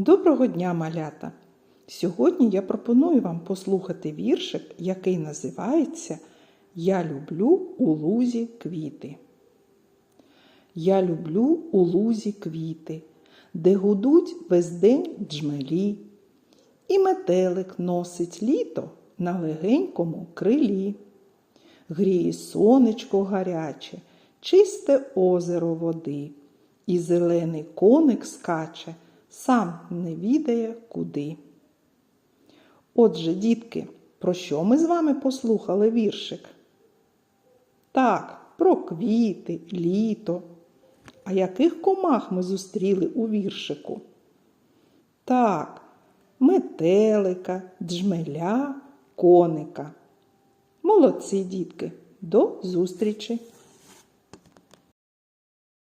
Доброго дня, малята! Сьогодні я пропоную вам послухати віршик, який називається Я люблю у лузі квіти. Я люблю у лузі квіти, де гудуть весь день джмелі, і метелик носить літо на легенькому крилі. Гріє сонечко гаряче, чисте озеро води, і зелений коник скаче, сам не відає куди. Отже, дітки, про що ми з вами послухали віршик? Так, про квіти, літо. А яких комах ми зустріли у віршику? Так, метелика, джмеля, коника. Молодці, дітки, до зустрічі!